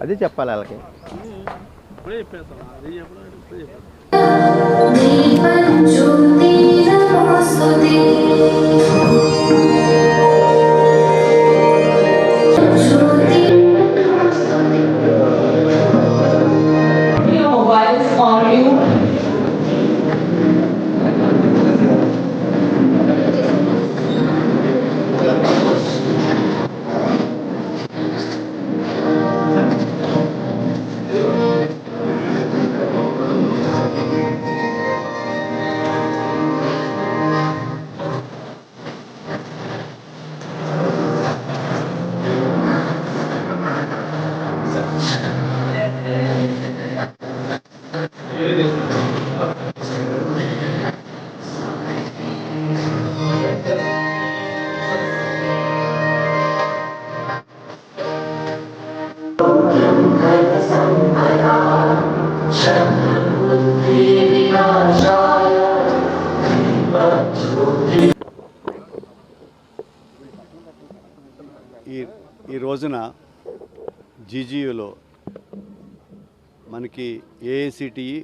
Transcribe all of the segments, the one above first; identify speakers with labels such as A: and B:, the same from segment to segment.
A: అది చెప్పాలి వాళ్ళకి.
B: చెప్పేస్తాం
C: ఈ ఈ రోజున జీజీయూలో మనకి AICTE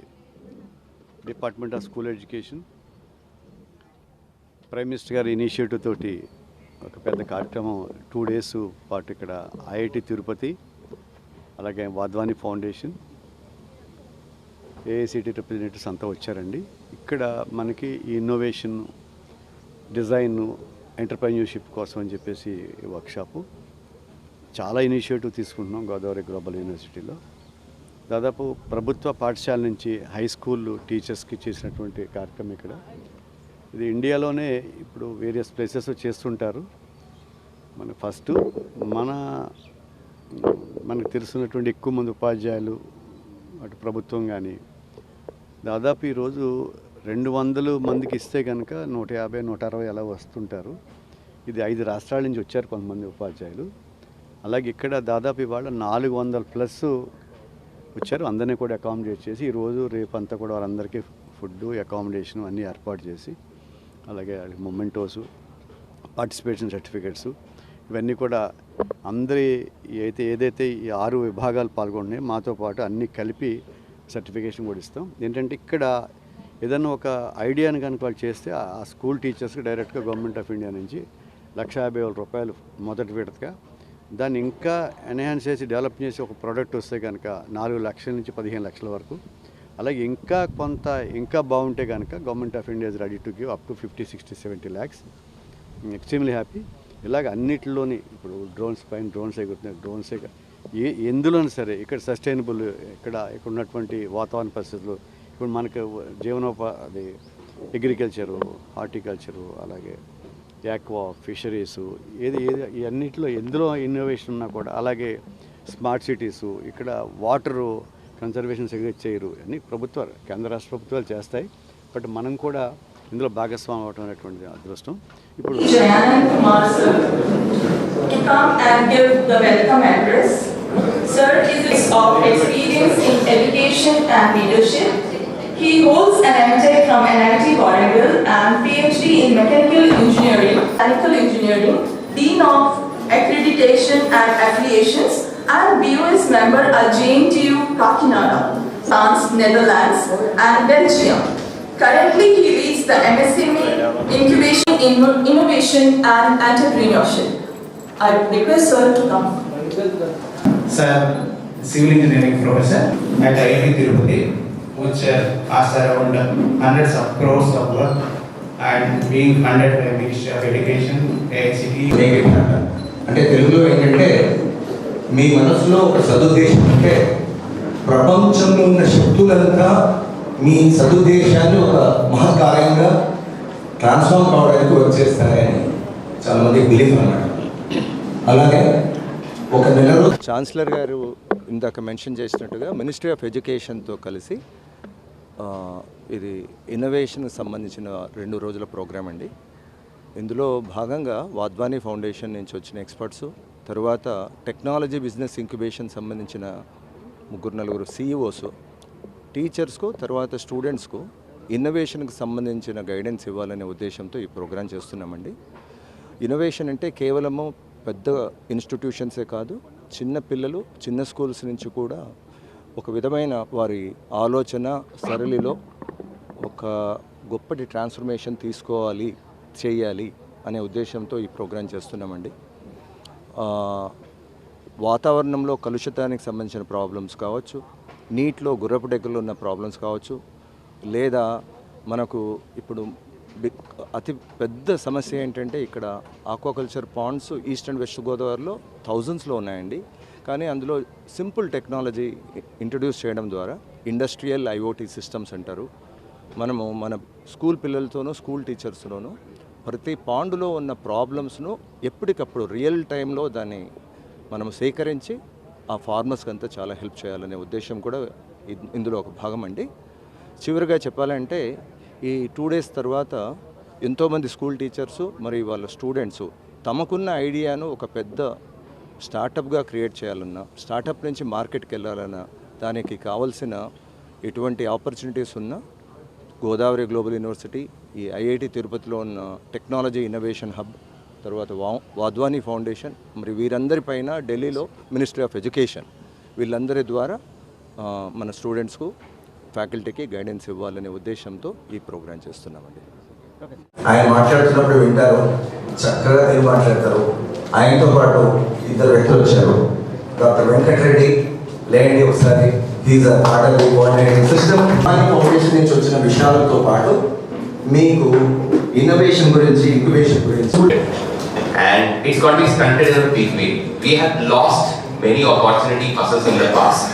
C: department of school education prime minister గారి ఇనిషియేటివ్ తోటి ఒక పెద్ద కార్యక్రమం టూ డేస్ పాటు ఇక్కడ ఐఐటి తిరుపతి అలాగే వాద్వాని ఫౌండేషన్ ఏఐసిటి రిప్రజెంటేటివ్స్ అంతా వచ్చారండి. ఇక్కడ మనకి ఈ ఇన్నోవేషన్ డిజైన్ ఎంటర్ప్రెన్యూర్షిప్ కోసం అని చెప్పేసి వర్క్షాపు చాలా ఇనిషియేటివ్ తీసుకుంటున్నాం గోదావరి గ్లోబల్ యూనివర్సిటీలో దాదాపు ప్రభుత్వ పాఠశాల నుంచి హై స్కూల్ టీచర్స్కి చేసినటువంటి కార్యక్రమం ఇక్కడ. ఇది ఇండియాలోనే ఇప్పుడు వేరియస్ ప్లేసెస్ చేస్తుంటారు. మన ఫస్ట్ మన మనకు తెలుసున్నటువంటి ఎక్కువ మంది ఉపాధ్యాయులు అటు ప్రభుత్వం కానీ దాదాపు ఈరోజు రెండు వందలు మందికి ఇస్తే కనుక నూట యాభై నూట అరవై అలా వస్తుంటారు. ఇది ఐదు రాష్ట్రాల నుంచి వచ్చారు కొంతమంది ఉపాధ్యాయులు. అలాగే ఇక్కడ దాదాపు ఇవాళ నాలుగు వందల ప్లస్ వచ్చారు. అందరినీ కూడా అకామిడేట్ చేసి ఈరోజు రేపు కూడా వాళ్ళందరికీ ఫుడ్ అకామిడేషన్ అన్నీ ఏర్పాటు చేసి అలాగే మొమెంటోస్ పార్టిసిపేషన్ సర్టిఫికెట్స్ ఇవన్నీ కూడా అందరి అయితే ఏదైతే ఈ ఆరు విభాగాలు పాల్గొన్నాయో మాతో పాటు అన్నీ కలిపి సర్టిఫికేషన్ కూడా ఇస్తాం. ఏంటంటే ఇక్కడ ఏదైనా ఒక ఐడియాని కనుక వాళ్ళు చేస్తే ఆ స్కూల్ టీచర్స్కి డైరెక్ట్గా గవర్నమెంట్ ఆఫ్ ఇండియా నుంచి లక్ష యాభై వేల రూపాయలు మొదటి విడతగా దాన్ని ఇంకా ఎన్హాన్స్ చేసి డెవలప్ చేసి ఒక ప్రోడక్ట్ వస్తే కనుక నాలుగు లక్షల నుంచి పదిహేను లక్షల వరకు. అలాగే ఇంకా కొంత ఇంకా బాగుంటే కనుక government of India is ready to give up to fifty sixty seventy lakhs. Extremely happy. ఇలాగ అన్నిటిలోని ఇప్పుడు డ్రోన్స్ పైన డ్రోన్స్ ఎగురుతున్నాయి. డ్రోన్సే కా- ఏ ఎందులోనూ సరే ఇక్కడ సస్టైనబుల్ ఇక్కడ ఇక్కడ ఉన్నటువంటి వాతావరణ పరిస్థితులు. ఇప్పుడు మనకు జీవనోపా అది అగ్రికల్చరు హార్టికల్చరు అలాగే యాక్వా ఫిషరీసు ఏది ఏది ఇవన్నిటిలో ఎందులో ఇన్నోవేషన్ ఉన్నా కూడా అలాగే స్మార్ట్ సిటీసు ఇక్కడ వాటరు కన్సర్వేషన్ సెగ్రేట్ చేయరు. అన్ని ప్రభుత్వాలు కేంద్ర రాష్ట్ర ప్రభుత్వాలు చేస్తాయి. బట్ మనం కూడా ఇందులో భాగస్వామి అవటం అనేటువంటి అదృష్టం. ఇప్పుడు
D: sir is of experience in education and leadership. He holds an MTech from NIT Warangal and PhD in mechanical engineering, mechanical engineering, Dean of Accreditation and Affiliations, and BOS member at JNTU Kakinada, France, Netherlands, and Belgium. Currently, he leads the MSME Incubation, Inno- Innovation and Entrepreneurship. I request sir to come.
E: Sir civil engineering professor at IIT Tirupati వచ్చే uh, has around hundreds of crores of work and being funded by Ministry of Education,
F: అంటే తెలుగులో ఏంటంటే మీ మనసులో ఒక సదుద్దేశం అంటే ప్రపంచంలో ఉన్న శక్తులంతా మీ సదుద్దేశాన్ని ఒక మహత్కార్యంగా ట్రాన్స్ఫార్మ్ కావడానికి వచ్చేస్తారని చాలామంది బిలీఫ్ అన్నాడు అలాగే ఒక నెల
G: ఛాన్సలర్ గారు ఇందాక మెన్షన్ చేసినట్టుగా మినిస్ట్రీ ఆఫ్ ఎడ్యుకేషన్తో కలిసి ఇది ఇన్నోవేషన్కి సంబంధించిన రెండు రోజుల ప్రోగ్రాం అండి. ఇందులో భాగంగా వాద్వానీ ఫౌండేషన్ నుంచి వచ్చిన ఎక్స్పర్ట్స్ తరువాత టెక్నాలజీ బిజినెస్ ఇంక్యుబేషన్ సంబంధించిన ముగ్గురు నలుగురు సీఈఓస్ టీచర్స్కు తర్వాత స్టూడెంట్స్కు ఇన్నోవేషన్కి సంబంధించిన గైడెన్స్ ఇవ్వాలనే ఉద్దేశంతో ఈ ప్రోగ్రాం చేస్తున్నామండి. ఇన్నోవేషన్ అంటే కేవలము పెద్ద ఇన్స్టిట్యూషన్సే కాదు చిన్న పిల్లలు చిన్న స్కూల్స్ నుంచి కూడా ఒక విధమైన వారి ఆలోచన సరళిలో ఒక గొప్పటి ట్రాన్స్ఫర్మేషన్ తీసుకోవాలి చేయాలి అనే ఉద్దేశంతో ఈ ప్రోగ్రాం చేస్తున్నామండి. వాతావరణంలో కలుషితానికి సంబంధించిన ప్రాబ్లమ్స్ కావచ్చు నీటిలో గుర్రపు డెక్కలు ఉన్న ప్రాబ్లమ్స్ కావచ్చు లేదా మనకు ఇప్పుడు అతి పెద్ద సమస్య ఏంటంటే ఇక్కడ aquaculture ponds east and west గోదావరిలో థౌజండ్స్లో ఉన్నాయండి. కానీ అందులో సింపుల్ టెక్నాలజీ ఇంట్రడ్యూస్ చేయడం ద్వారా ఇండస్ట్రియల్ ఐఓటీ సిస్టమ్స్ అంటారు. మనము మన స్కూల్ పిల్లలతోనూ స్కూల్ టీచర్స్తోనూ ప్రతి పాండులో ఉన్న ప్రాబ్లమ్స్ను ఎప్పటికప్పుడు రియల్ టైంలో దాన్ని మనం సేకరించి ఆ ఫార్మర్స్కి అంతా చాలా హెల్ప్ చేయాలనే ఉద్దేశం కూడా ఇద్- ఇందులో ఒక భాగం అండి చివరిగా చెప్పాలంటే ఈ టూ డేస్ తర్వాత ఎంతోమంది స్కూల్ టీచర్సు మరి వాళ్ళ స్టూడెంట్స్ తమకున్న ఐడియాను ఒక పెద్ద స్టార్టప్గా క్రియేట్ చేయాలన్నా స్టార్టప్ నుంచి మార్కెట్కి వెళ్ళాలన్నా దానికి కావలసిన ఎటువంటి ఆపర్చునిటీస్ ఉన్నా గోదావరి గ్లోబల్ యూనివర్సిటీ ఈ ఐఐటి తిరుపతిలో ఉన్న టెక్నాలజీ ఇన్నోవేషన్ హబ్ తర్వాత వా వాద్వానీ ఫౌండేషన్ మరి వీరందరిపైన ఢిల్లీలో మినిస్ట్రీ ఆఫ్ ఎడ్యుకేషన్ వీళ్ళందరి ద్వారా మన స్టూడెంట్స్కు ఫ్యాకల్టీకి గైడెన్స్ ఇవ్వాలనే ఉద్దేశంతో ఈ ప్రోగ్రాం చేస్తున్నామండి.
F: ఆయన మాట్లాడుతున్నప్పుడు వింటారు చక్కగా తెలుగు మాట్లాడతారు. ఆయనతో పాటు ఇద్దరు వ్యక్తులు వచ్చారు. డాక్టర్ వెంకటరెడ్డి లేండి ఒకసారి he's part of the coordinating system foundation నుంచి వచ్చిన విషయాలతో పాటు మీకు ఇన్నోవేషన్ గురించి ఇంక్యుబేషన్ గురించి.
A: We have lost many opportunity passes in the past.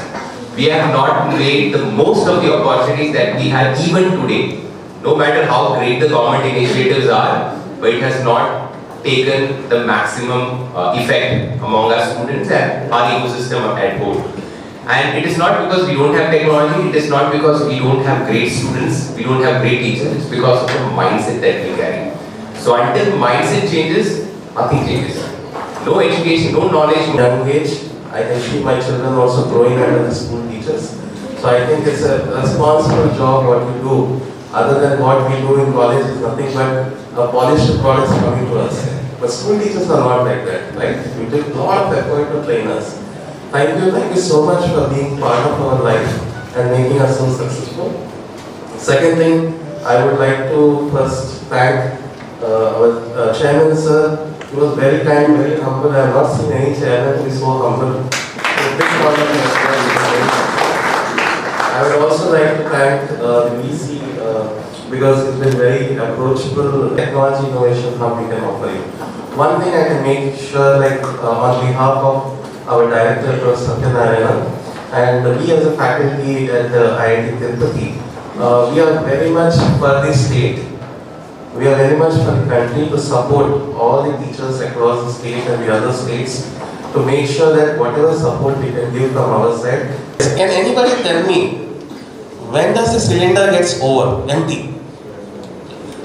A: We have not made the most of the opportunities that we have even today. No matter how great the government initiatives are, but it has not taken the maximum uh, effect among our students and our ecosystem at whole. And it is not because we don't have technology, it is not because we don't have great students, we don't have great teachers, it's because of the mindset that we carry. So until mindset changes, nothing changes. No education, no knowledge, no
H: age. I can see my children also growing under the school teachers. So I think it's a responsible job what we do. Other than what we do in college is nothing but a polished product coming to us. But school teachers are not like that, right? We take a lot of effort to train us. Thank you, thank you so much for being part of our life and making us so successful. Second thing, I would like to first thank uh, our uh, chairman, sir. He was very kind, very humble. I have not seen any chairman who is so humble. I would also like to thank uh, the VC uh, because it's been very approachable technology innovation hub we can offer you. One thing I can make sure, like uh, on behalf of our director, Professor Satyanarayana, and we as a faculty at the IIT Tirupati, uh, we are very much for the state we are very much continuing to support all the teachers across the state and the other states to make sure that whatever support we can give from our side. Can anybody tell me when does the cylinder gets over, empty?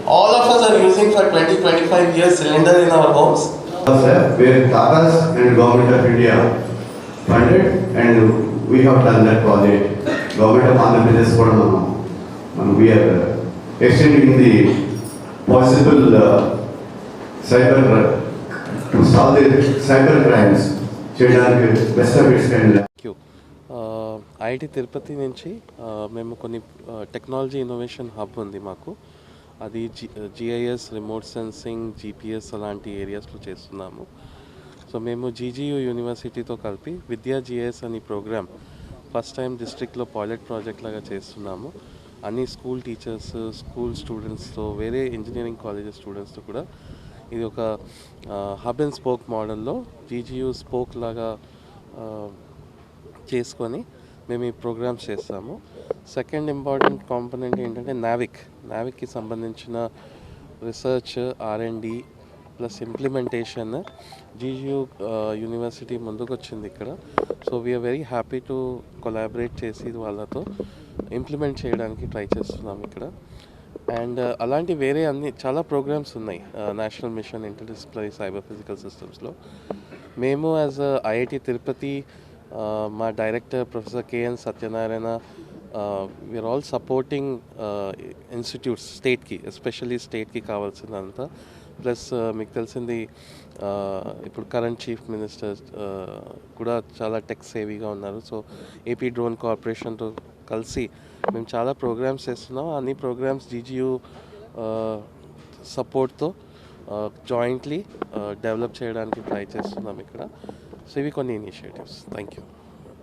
H: All of us are using for 20-25 years cylinder in our homes.
C: Where Tapas and Government of India funded and we have done that project. Government of Andhra Pradesh, we are extending the possible uh, cyber uh, to solve the cyber crimes. చేయడానికి best of
B: IIT Tirupati నుంచి uh, మేము కొన్ని technology innovation hub ఉంది మాకు. అది G GIS remote sensing GPS అలాంటి ఏరియాస్లో చేస్తున్నాము. సో మేము జీజీయూ యూనివర్సిటీతో కలిపి విద్యా జిఐఎస్ అని ప్రోగ్రామ్ ఫస్ట్ టైం డిస్ట్రిక్ట్లో పైలట్ ప్రాజెక్ట్ లాగా చేస్తున్నాము. అన్ని స్కూల్ టీచర్స్ స్కూల్ స్టూడెంట్స్తో వేరే ఇంజనీరింగ్ కాలేజెస్ స్టూడెంట్స్తో కూడా ఇది ఒక హబ్ అండ్ స్పోక్ మోడల్లో జీజీయూ స్పోక్ లాగా చేసుకొని మేము ఈ ప్రోగ్రామ్స్ చేస్తాము. సెకండ్ ఇంపార్టెంట్ కాంపనెంట్ ఏంటంటే నావిక్ నావిక్కి సంబంధించిన research R and D plus implementation GGU university ముందుకు వచ్చింది ఇక్కడ. So we're very happy to collaborate చేసి వాళ్ళతో. ఇంప్లిమెంట్ చేయడానికి ట్రై చేస్తున్నాం ఇక్కడ. అండ్ uh, అలాంటి వేరే అన్ని చాలా ప్రోగ్రామ్స్ ఉన్నాయి national mission interdisciplinary cyber physical సిస్టమ్స్లో మేము యాజ్ ఐఐటి తిరుపతి మా director professor K N Satyanarayana we're all supporting institutes స్టేట్కి ఎస్పెషల్లీ స్టేట్కి కావాల్సిందంతా ప్లస్ మీకు తెలిసింది uh, ఇప్పుడు కరెంట్ చీఫ్ మినిస్టర్ కూడా చాలా టెక్ సేవీగా ఉన్నారు. సో ఏపీ డ్రోన్ కార్పొరేషన్తో కలిసి మేము చాలా ప్రోగ్రామ్స్ చేస్తున్నాం. అన్ని ప్రోగ్రామ్స్ జీజీయూ సపోర్ట్తో జాయింట్లీ డెవలప్ చేయడానికి ట్రై చేస్తున్నాం ఇక్కడ. సో ఇవి కొన్ని ఇనిషియేటివ్స్. Thank you